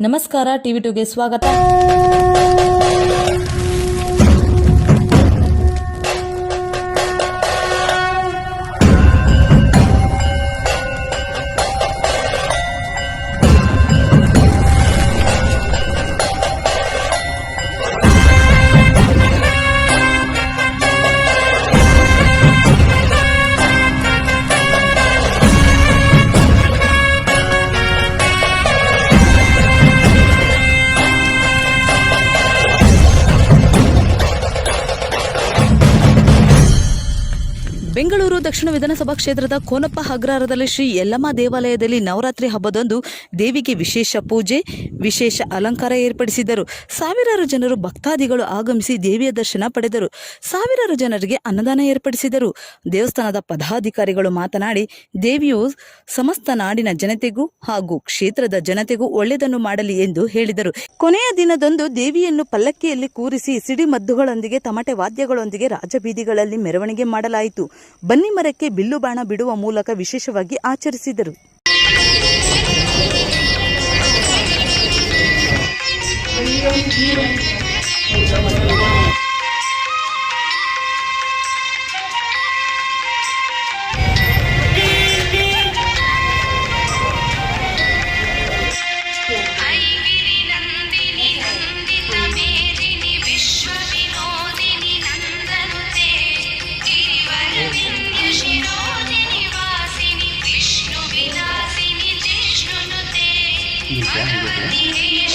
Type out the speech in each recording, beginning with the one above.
ನಮಸ್ಕಾರ ಟಿವಿ ಟುಗೆ ಸ್ವಾಗತ. ಬೆಂಗಳೂರು ದಕ್ಷಿಣ ವಿಧಾನಸಭಾ ಕ್ಷೇತ್ರದ ಕೋನಪ್ಪ ಅಗ್ರಹಾರದಲ್ಲಿ ಶ್ರೀ ಯಲ್ಲಮ್ಮ ದೇವಾಲಯದಲ್ಲಿ ನವರಾತ್ರಿ ಹಬ್ಬದಂದು ದೇವಿಗೆ ವಿಶೇಷ ಪೂಜೆ, ವಿಶೇಷ ಅಲಂಕಾರ ಏರ್ಪಡಿಸಿದರು. ಸಾವಿರಾರು ಜನರು ಭಕ್ತಾದಿಗಳು ಆಗಮಿಸಿ ದೇವಿಯ ದರ್ಶನ ಪಡೆದರು. ಸಾವಿರಾರು ಜನರಿಗೆ ಅನ್ನದಾನ ಏರ್ಪಡಿಸಿದರು. ದೇವಸ್ಥಾನದ ಪದಾಧಿಕಾರಿಗಳು ಮಾತನಾಡಿ, ದೇವಿಯು ಸಮಸ್ತ ನಾಡಿನ ಜನತೆಗೂ ಹಾಗೂ ಕ್ಷೇತ್ರದ ಜನತೆಗೂ ಒಳ್ಳೆಯದನ್ನು ಮಾಡಲಿ ಎಂದು ಹೇಳಿದರು. ಕೊನೆಯ ದಿನದಂದು ದೇವಿಯನ್ನು ಪಲ್ಲಕ್ಕಿಯಲ್ಲಿ ಕೂರಿಸಿ ಸಿಡಿಮದ್ದುಗಳೊಂದಿಗೆ, ತಮಟೆ ವಾದ್ಯಗಳೊಂದಿಗೆ ರಾಜಬೀದಿಗಳಲ್ಲಿ ಮೆರವಣಿಗೆ ಮಾಡಲಾಯಿತು. ಬನ್ನಿ ಮರಕ್ಕೆ ಬಿಲ್ಲು ಬಾಣ ಬಿಡುವ ಮೂಲಕ ವಿಶೇಷವಾಗಿ ಆಚರಿಸಿದರು. Mm-hmm. Mm-hmm.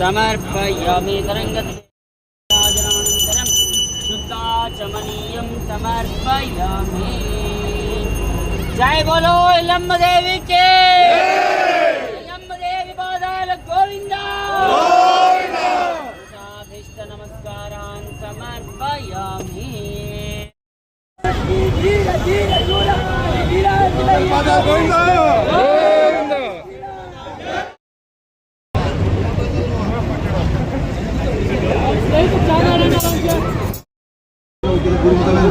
समर्पयामि तरङ्गराजनानन्तरं शुद्धाचमनीयं समर्पयामि जय बोलो लम्ब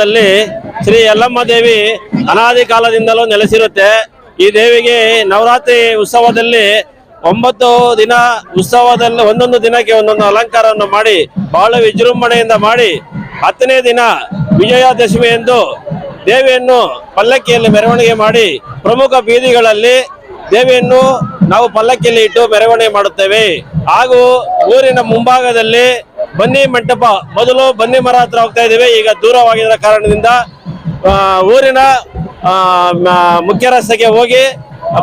ದಲ್ಲಿ ಶ್ರೀ ಯಲ್ಲಮ್ಮ ದೇವಿ ಅನಾದಿ ಕಾಲದಿಂದಲೂ ನೆಲೆಸಿರುತ್ತೆ. ಈ ದೇವಿಗೆ ನವರಾತ್ರಿ ಉತ್ಸವದಲ್ಲಿ ಒಂಬತ್ತು ದಿನ ಉತ್ಸವದಲ್ಲಿ ಒಂದೊಂದು ದಿನಕ್ಕೆ ಒಂದೊಂದು ಅಲಂಕಾರವನ್ನು ಮಾಡಿ, ಬಹಳ ವಿಜೃಂಭಣೆಯಿಂದ ಮಾಡಿ, ಹತ್ತನೇ ದಿನ ವಿಜಯದಶಮಿ ಎಂದು ದೇವಿಯನ್ನು ಪಲ್ಲಕ್ಕಿಯಲ್ಲಿ ಮೆರವಣಿಗೆ ಮಾಡಿ, ಪ್ರಮುಖ ಬೀದಿಗಳಲ್ಲಿ ದೇವಿಯನ್ನು ನಾವು ಪಲ್ಲಕ್ಕಿಯಲ್ಲಿ ಇಟ್ಟು ಮೆರವಣಿಗೆ ಮಾಡುತ್ತೇವೆ. ಹಾಗೂ ಊರಿನ ಮುಂಭಾಗದಲ್ಲಿ ಬನ್ನಿ ಮಂಟಪ. ಮೊದಲು ಬನ್ನಿ ಮರ ಹತ್ರ ಹೋಗ್ತಾ ಇದ್ದೇವೆ. ಈಗ ದೂರವಾಗಿರೋ ಕಾರಣದಿಂದ ಊರಿನ ಮುಖ್ಯ ರಸ್ತೆಗೆ ಹೋಗಿ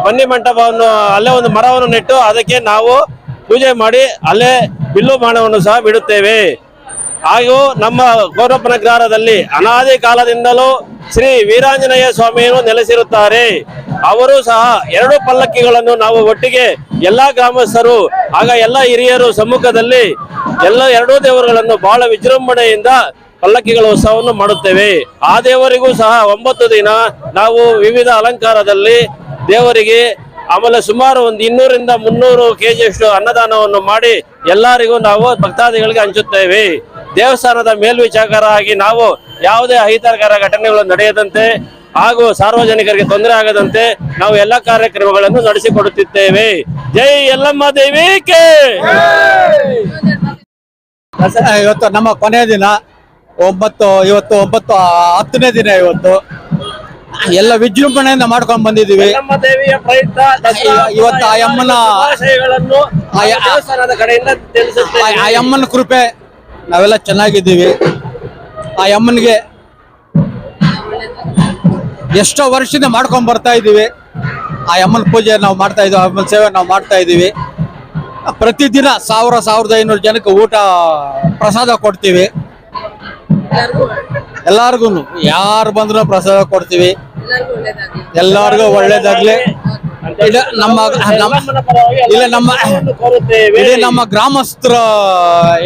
ಬನ್ನಿ ಮಂಟಪವನ್ನು, ಅಲ್ಲೇ ಒಂದು ಮರವನ್ನು ನೆಟ್ಟು ಅದಕ್ಕೆ ನಾವು ಪೂಜೆ ಮಾಡಿ ಅಲ್ಲೇ ಬಿಲ್ಲು ಬಾಣವನ್ನು ಸಹ ಬಿಡುತ್ತೇವೆ. ಹಾಗೂ ನಮ್ಮ ಗೌರಪ್ಪನ ಗ್ರಾಮದಲ್ಲಿ ಅನಾದಿ ಕಾಲದಿಂದಲೂ ಶ್ರೀ ವೀರಾಂಜನೇಯ ಸ್ವಾಮಿಯನ್ನು ನೆಲೆಸಿರುತ್ತಾರೆ. ಅವರು ಸಹ ಎರಡು ಪಲ್ಲಕ್ಕಿಗಳನ್ನು ನಾವು ಒಟ್ಟಿಗೆ ಎಲ್ಲಾ ಗ್ರಾಮಸ್ಥರು, ಆಗ ಎಲ್ಲ ಹಿರಿಯರು ಸಮ್ಮುಖದಲ್ಲಿ ಎಲ್ಲ ಎರಡೂ ದೇವರುಗಳನ್ನು ಬಹಳ ವಿಜೃಂಭಣೆಯಿಂದ ಪಲ್ಲಕ್ಕಿಗಳ ಉತ್ಸವವನ್ನು ಮಾಡುತ್ತೇವೆ. ಆ ದೇವರಿಗೂ ಸಹ ಒಂಬತ್ತು ದಿನ ನಾವು ವಿವಿಧ ಅಲಂಕಾರದಲ್ಲಿ ದೇವರಿಗೆ ಆಮೇಲೆ ಸುಮಾರು ಒಂದು ಇನ್ನೂರಿಂದ ಮುನ್ನೂರು ಕೆಜಿಯಷ್ಟು ಅನ್ನದಾನವನ್ನು ಮಾಡಿ ಎಲ್ಲರಿಗೂ ನಾವು ಭಕ್ತಾದಿಗಳಿಗೆ ಹಂಚುತ್ತೇವೆ. ದೇವಸ್ಥಾನದ ಮೇಲ್ವಿಚಾರ ಆಗಿ ನಾವು ಯಾವುದೇ ಅಹಿತಕರ ಘಟನೆಗಳು ನಡೆಯದಂತೆ ಹಾಗೂ ಸಾರ್ವಜನಿಕರಿಗೆ ತೊಂದರೆ ಆಗದಂತೆ ನಾವು ಎಲ್ಲ ಕಾರ್ಯಕ್ರಮಗಳನ್ನು ನಡೆಸಿಕೊಡುತ್ತಿದ್ದೇವೆ. ಜೈ ಎಲ್ಲಮ್ಮ ದೇವಿ ಕೆ! ಇವತ್ತು ನಮ್ಮ ಕೊನೆಯ ದಿನ. ಒಂಬತ್ತು ಇವತ್ತು ಒಂಬತ್ತು ಹತ್ತನೇ ದಿನ ಇವತ್ತು. ಎಲ್ಲ ವಿಜೃಂಭಣೆಯಿಂದ ಮಾಡ್ಕೊಂಡು ಬಂದಿದ್ದೀವಿ. ಪ್ರಯುಕ್ತ ಇವತ್ತು ಆ ಅಮ್ಮನ ಆ ಅಮ್ಮನ ಕೃಪೆ ನಾವೆಲ್ಲ ಚೆನ್ನಾಗಿದ್ದೀವಿ. ಆ ಅಮ್ಮನಿಗೆ ಎಷ್ಟೋ ವರ್ಷದಿಂದ ಮಾಡ್ಕೊಂಡ್ ಬರ್ತಾ ಇದ್ದೀವಿ. ಆ ಅಮ್ಮನ ಪೂಜೆ ನಾವು ಮಾಡ್ತಾ ಇದ್ದೀವಿ ಅಮ್ಮನ ಸೇವೆ ನಾವು ಮಾಡ್ತಾ ಇದ್ದೀವಿ. ಪ್ರತಿದಿನ ಸಾವಿರ ಸಾವಿರದ ಐನೂರು ಜನಕ್ಕೆ ಊಟ ಪ್ರಸಾದ ಕೊಡ್ತೀವಿ. ಎಲ್ಲಾರ್ಗು ಯಾರು ಬಂದ್ರು ಪ್ರಸಾದ ಕೊಡ್ತೀವಿ. ಎಲ್ಲಾರ್ಗು ಒಳ್ಳೇದಾಗ್ಲಿ. ಇದು ನಮ್ಮ ಇಲ್ಲ ನಮ್ಮ ಇಡೀ ನಮ್ಮ ಗ್ರಾಮಸ್ಥರ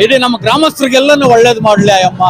ಇಡೀ ನಮ್ಮ ಗ್ರಾಮಸ್ಥರಿಗೆಲ್ಲನೂ ಒಳ್ಳೇದು ಮಾಡ್ಲಿ ಅಮ್ಮ